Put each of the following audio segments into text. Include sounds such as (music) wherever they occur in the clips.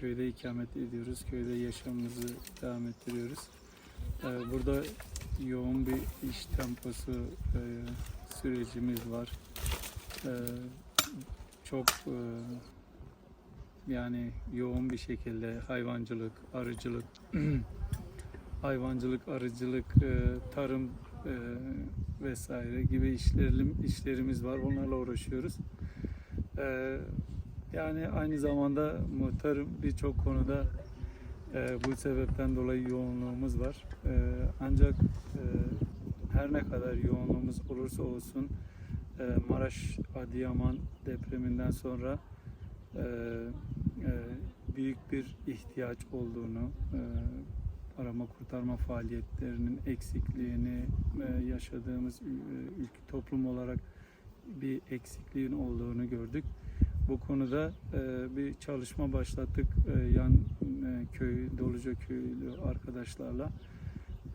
köyde ikamet ediyoruz. Köyde yaşamımızı devam ettiriyoruz. Ee, burada yoğun bir iş temposu e, sürecimiz var. Ee, çok e, yani yoğun bir şekilde hayvancılık, arıcılık, (clears throat) hayvancılık, arıcılık, e, tarım vesaire gibi işlerim, işlerimiz var. Onlarla uğraşıyoruz. Ee, yani aynı zamanda muhtarım birçok konuda e, bu sebepten dolayı yoğunluğumuz var. E, ancak e, her ne kadar yoğunluğumuz olursa olsun e, Maraş Adıyaman depreminden sonra e, e, büyük bir ihtiyaç olduğunu, e, arama kurtarma faaliyetlerinin eksikliğini e, yaşadığımız ülke toplum olarak bir eksikliğin olduğunu gördük. Bu konuda e, bir çalışma başlattık e, yan e, köy, Doluca köylü arkadaşlarla.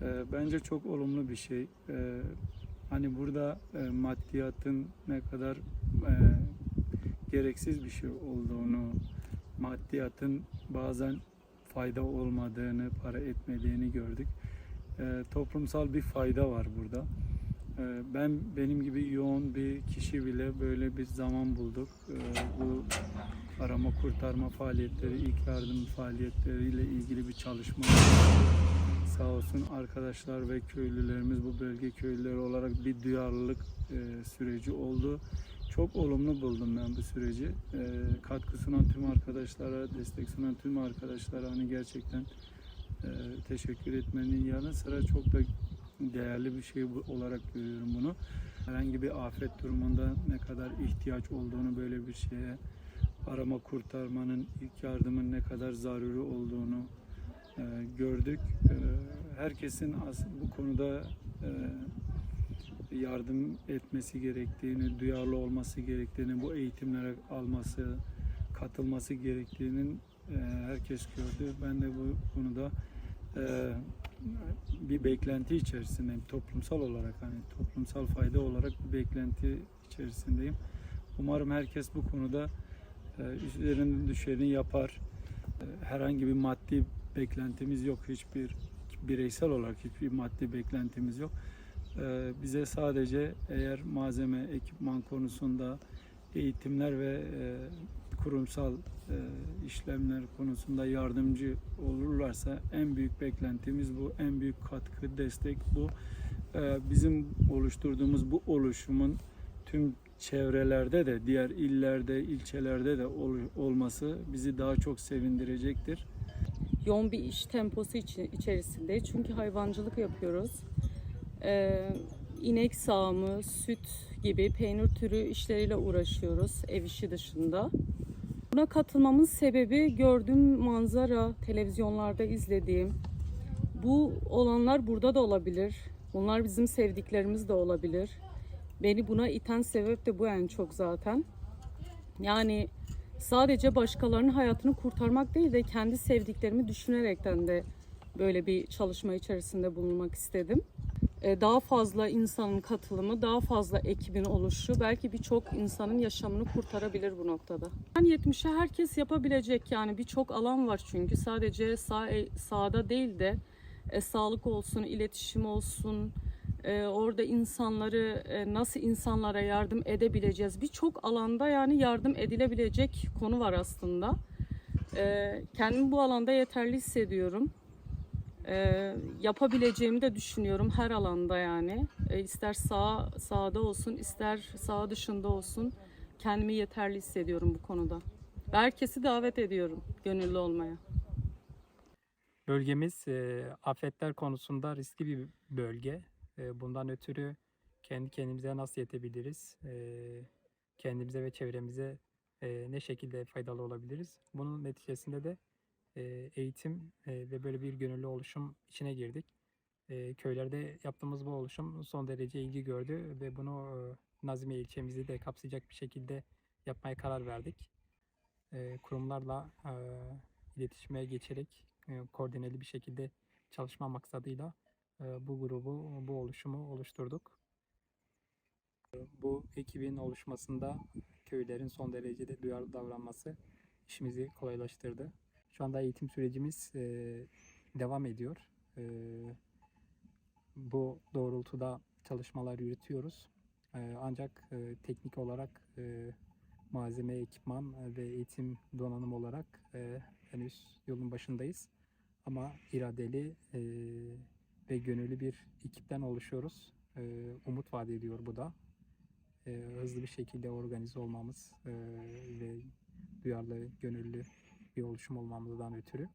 E, bence çok olumlu bir şey. E, hani burada e, maddiyatın ne kadar e, gereksiz bir şey olduğunu, maddiyatın bazen fayda olmadığını, para etmediğini gördük. E, toplumsal bir fayda var burada. Ee, Ben benim gibi yoğun bir kişi bile böyle bir zaman bulduk. Ee, Bu arama kurtarma faaliyetleri, ilk yardım faaliyetleriyle ilgili bir çalışma. Sağ olsun arkadaşlar ve köylülerimiz bu bölge köylüleri olarak bir duyarlılık e, süreci oldu. Çok olumlu buldum ben bu süreci. Ee, Katkı sunan tüm arkadaşlara, destek sunan tüm arkadaşlara hani gerçekten e, teşekkür etmenin yanı sıra çok da değerli bir şey olarak görüyorum bunu. Herhangi bir afet durumunda ne kadar ihtiyaç olduğunu böyle bir şeye arama kurtarmanın ilk yardımın ne kadar zaruri olduğunu e, gördük. E, herkesin bu konuda e, yardım etmesi gerektiğini, duyarlı olması gerektiğini, bu eğitimlere alması, katılması gerektiğinin e, herkes gördü. Ben de bu konuda e, bir beklenti içerisindeyim toplumsal olarak hani toplumsal fayda olarak bir beklenti içerisindeyim. Umarım herkes bu konuda e, üzerine düşeni yapar. E, herhangi bir maddi beklentimiz yok. Hiçbir bireysel olarak hiçbir maddi beklentimiz yok. E, bize sadece eğer malzeme, ekipman konusunda eğitimler ve kurumsal e, işlemler konusunda yardımcı olurlarsa en büyük beklentimiz bu, en büyük katkı, destek bu. E, bizim oluşturduğumuz bu oluşumun tüm çevrelerde de, diğer illerde, ilçelerde de ol- olması bizi daha çok sevindirecektir. yoğun bir iş temposu içerisinde. Çünkü hayvancılık yapıyoruz. Ee, inek sağımı, süt gibi peynir türü işleriyle uğraşıyoruz ev işi dışında. Buna katılmamın sebebi gördüğüm manzara, televizyonlarda izlediğim. Bu olanlar burada da olabilir. Bunlar bizim sevdiklerimiz de olabilir. Beni buna iten sebep de bu en çok zaten. Yani sadece başkalarının hayatını kurtarmak değil de kendi sevdiklerimi düşünerekten de böyle bir çalışma içerisinde bulunmak istedim. Ee, Daha fazla insanın katılımı, daha fazla ekibin oluşu belki birçok insanın yaşamını kurtarabilir bu noktada. Yani 70'e herkes yapabilecek yani birçok alan var çünkü sadece sağ sağda değil de e, sağlık olsun, iletişim olsun, e, orada insanları e, nasıl insanlara yardım edebileceğiz birçok alanda yani yardım edilebilecek konu var aslında. E, kendimi bu alanda yeterli hissediyorum. E, yapabileceğimi de düşünüyorum her alanda yani. E, ister sağ sağda olsun, ister sağ dışında olsun kendimi yeterli hissediyorum bu konuda. Herkesi davet ediyorum gönüllü olmaya. Bölgemiz e, afetler konusunda riskli bir bölge. E, bundan ötürü kendi kendimize nasıl yetebiliriz? E, kendimize ve çevremize e, ne şekilde faydalı olabiliriz? Bunun neticesinde de eğitim ve böyle bir gönüllü oluşum içine girdik. Köylerde yaptığımız bu oluşum son derece ilgi gördü ve bunu Nazmiye ilçemizi de kapsayacak bir şekilde yapmaya karar verdik. Kurumlarla iletişime geçerek koordineli bir şekilde çalışma maksadıyla bu grubu, bu oluşumu oluşturduk. Bu ekibin oluşmasında köylerin son derecede duyarlı davranması işimizi kolaylaştırdı. Şu anda eğitim sürecimiz e, devam ediyor. E, bu doğrultuda çalışmalar yürütüyoruz. E, ancak e, teknik olarak e, malzeme, ekipman ve eğitim donanım olarak e, henüz yolun başındayız. Ama iradeli e, ve gönüllü bir ekipten oluşuyoruz. E, umut vaat ediyor bu da. E, hızlı bir şekilde organize olmamız e, ve duyarlı, gönüllü bir oluşum olmamızdan ötürü.